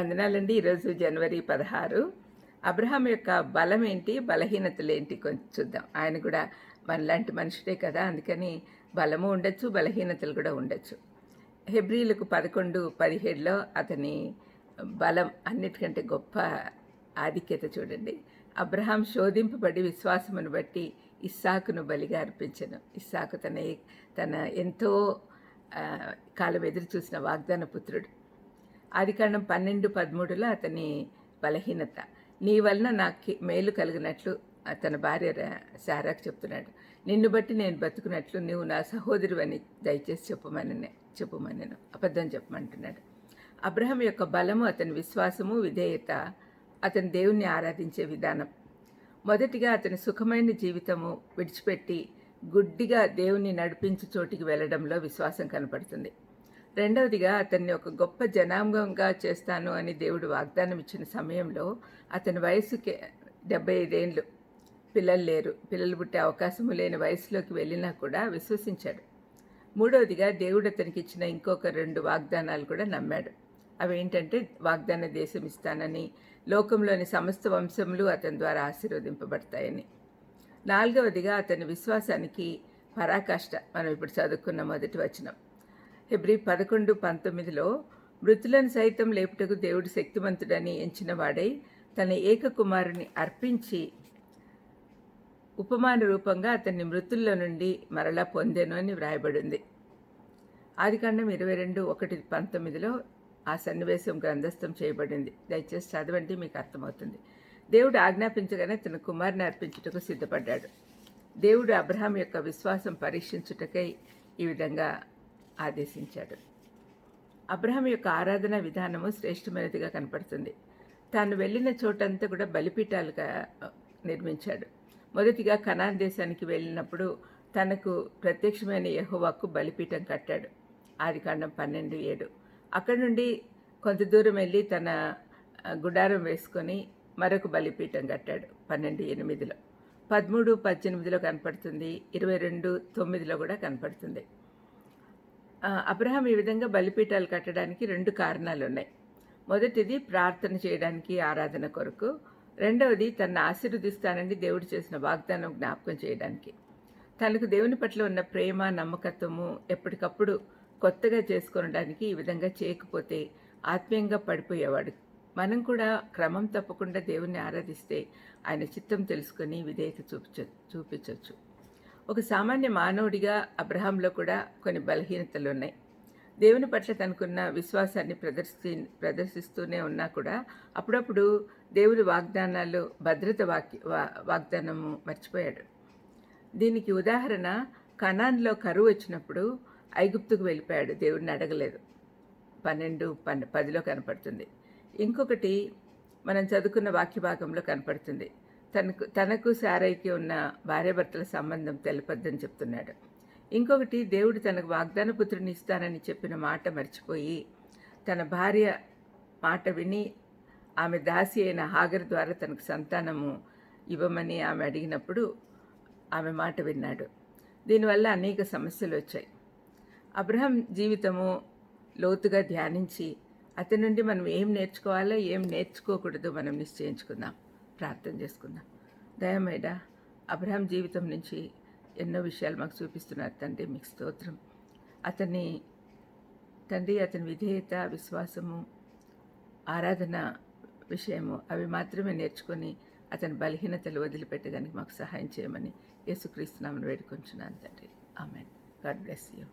వందనాలండి. ఈరోజు జనవరి పదహారు. అబ్రహాం యొక్క బలం ఏంటి? బలహీనతలు ఏంటి? కొంచెం చూద్దాం. ఆయన కూడా మనలాంటి మనుషుడే కదా అందుకని బలము ఉండొచ్చు బలహీనతలు కూడా ఉండొచ్చు. హెబ్రిలకు పదకొండు పదిహేడులో అతని బలం అన్నిటికంటే గొప్ప ఆధిక్యత చూడండి. అబ్రహాం శోధింపబడి విశ్వాసమును బట్టి ఇస్సాకును బలిగా అర్పించను. ఇస్సాకు తన తన ఎంతో కాలం ఎదురు చూసిన వాగ్దాన పుత్రుడు. ఆదికాండం పన్నెండు పదమూడులో అతని బలహీనత. నీ వలన నాకు మేలు కలిగినట్లు తన భార్య రా- శారాకు చెప్తున్నాడు. నిన్ను బట్టి నేను బతుకున్నట్లు నువ్వు నా సహోదరు అని దయచేసి చెప్పమని చెప్పమన్నాను అబద్ధం చెప్పమంటున్నాడు. అబ్రహం యొక్క బలము అతని విశ్వాసము విధేయత అతని దేవుణ్ణి ఆరాధించే విధానం. మొదటిగా అతని సుఖమైన జీవితము విడిచిపెట్టి గుడ్డిగా దేవుని నడిపించు చోటికి వెళ్ళడంలో విశ్వాసం కనపడుతుంది. రెండవదిగా అతన్ని ఒక గొప్ప జనాంగంగా చేస్తాను అని దేవుడు వాగ్దానం ఇచ్చిన సమయంలో అతని వయసుకి డెబ్బై ఐదేండ్లు పిల్లలు లేరు. పిల్లలు పుట్టే అవకాశము లేని వయసులోకి వెళ్ళినా కూడా విశ్వసించాడు. మూడవదిగా దేవుడు అతనికి ఇచ్చిన ఇంకొక రెండు వాగ్దానాలు కూడా నమ్మాడు. అవి ఏంటంటే వాగ్దాన దేశం ఇస్తానని లోకంలోని సమస్త వంశములు అతని ద్వారా ఆశీర్వదింపబడతాయని. నాలుగవదిగా అతని విశ్వాసానికి పరాకాష్ట. మనం ఇప్పుడు చదువుకున్న మొదటి వచనం. హెబ్రి పదకొండు పంతొమ్మిదిలో మృతులను సైతం లేపుటకు దేవుడు శక్తివంతుడని ఎంచిన వాడై తన ఏకకుమారుని అర్పించి ఉపమాన రూపంగా అతన్ని మృతుల్లో నుండి మరలా పొందెను అని వ్రాయబడింది. ఆదికాండం ఇరవై రెండు ఒకటి పంతొమ్మిదిలో ఆ సన్నివేశం గ్రంథస్థం చేయబడింది. దయచేసి చదవండి మీకు అర్థమవుతుంది. దేవుడు ఆజ్ఞాపించగానే తన కుమారుని అర్పించుటకు సిద్ధపడ్డాడు. దేవుడు అబ్రహాం యొక్క విశ్వాసం పరీక్షించుటకై ఈ విధంగా ఆదేశించాడు. అబ్రహం యొక్క ఆరాధన విధానము శ్రేష్టమైనదిగా కనపడుతుంది. తాను వెళ్ళిన చోటంతా కూడా బలిపీఠాలుగా నిర్మించాడు. మొదటిగా కనాన్ దేశానికి వెళ్ళినప్పుడు తనకు ప్రత్యక్షమైన యహోవాకు బలిపీఠం కట్టాడు. ఆదికాండం పన్నెండు ఏడు. అక్కడి నుండి కొంత దూరం వెళ్ళి తన గుడారం వేసుకొని మరొక బలిపీఠం కట్టాడు పన్నెండు ఎనిమిదిలో. పదమూడు పద్దెనిమిదిలో కనపడుతుంది. ఇరవై రెండు తొమ్మిదిలో కూడా కనపడుతుంది. అబ్రహాం ఈ విధంగా బలిపీఠాలు కట్టడానికి రెండు కారణాలు ఉన్నాయి మొదటిది ప్రార్థన చేయడానికి ఆరాధన కొరకు రెండవది తనను ఆశీర్వదిస్తానని దేవుడు చేసిన వాగ్దానం జ్ఞాపకం చేయడానికి. తనకు దేవుని పట్ల ఉన్న ప్రేమ నమ్మకత్వము ఎప్పటికప్పుడు కొత్తగా చేసుకోవడానికి ఈ విధంగా చేయకపోతే ఆత్మీయంగా పడిపోయేవాడు. మనం కూడా క్రమం తప్పకుండా దేవుణ్ణి ఆరాధిస్తే ఆయన చిత్తం తెలుసుకొని విధేయత చూపించ చూపించవచ్చు. ఒక సామాన్య మానవుడిగా అబ్రహాంలో కూడా కొన్ని బలహీనతలు ఉన్నాయి దేవుని పట్ల తనకున్న విశ్వాసాన్ని ప్రదర్శి ప్రదర్శిస్తూనే ఉన్నా కూడా అప్పుడప్పుడు దేవుని వాగ్దానాలు భద్రత వాక్య వా- వాగ్దానము మర్చిపోయాడు. దీనికి ఉదాహరణ కనాన్లో కరువు వచ్చినప్పుడు ఐగుప్తుకు వెళ్ళిపోయాడు. దేవుడిని అడగలేదు. పన్నెండు పన్నె పదిలో కనపడుతుంది. ఇంకొకటి మనం చదువుకున్న వాక్య భాగంలో కనపడుతుంది. తనకు తనకు సారైకి ఉన్న భార్యాభర్తల సంబంధం తెలపద్దని చెప్తున్నాడు. ఇంకొకటి దేవుడు తనకు వాగ్దాన పుత్రుని ఇస్తానని చెప్పిన మాట మర్చిపోయి తన భార్య మాట విని ఆమె దాసి అయిన హాగర్ ద్వారా తనకు సంతానము ఇవ్వమని ఆమె అడిగినప్పుడు ఆమె మాట విన్నాడు. దీనివల్ల అనేక సమస్యలు వచ్చాయి. అబ్రహం జీవితము లోతుగా ధ్యానించి అతని నుండి మనం ఏం నేర్చుకోవాలో ఏం నేర్చుకోకూడదో మనం నిశ్చయించుకుందాం. ప్రార్థన చేసుకుందాం. దయమేడ అబ్రహం జీవితం నుంచి ఎన్నో విషయాలు మాకు చూపిస్తున్నారు తండ్రి మీకు స్తోత్రం. అతని తండ్రి అతని విధేయత విశ్వాసము ఆరాధన విషయము అవి మాత్రమే నేర్చుకొని అతని బలహీనతలు వదిలిపెట్టడానికి మాకు సహాయం చేయమని యేసుక్రీస్తునామని వేడుకొంచున్నాను తండ్రి. ఆమెన్. God bless you.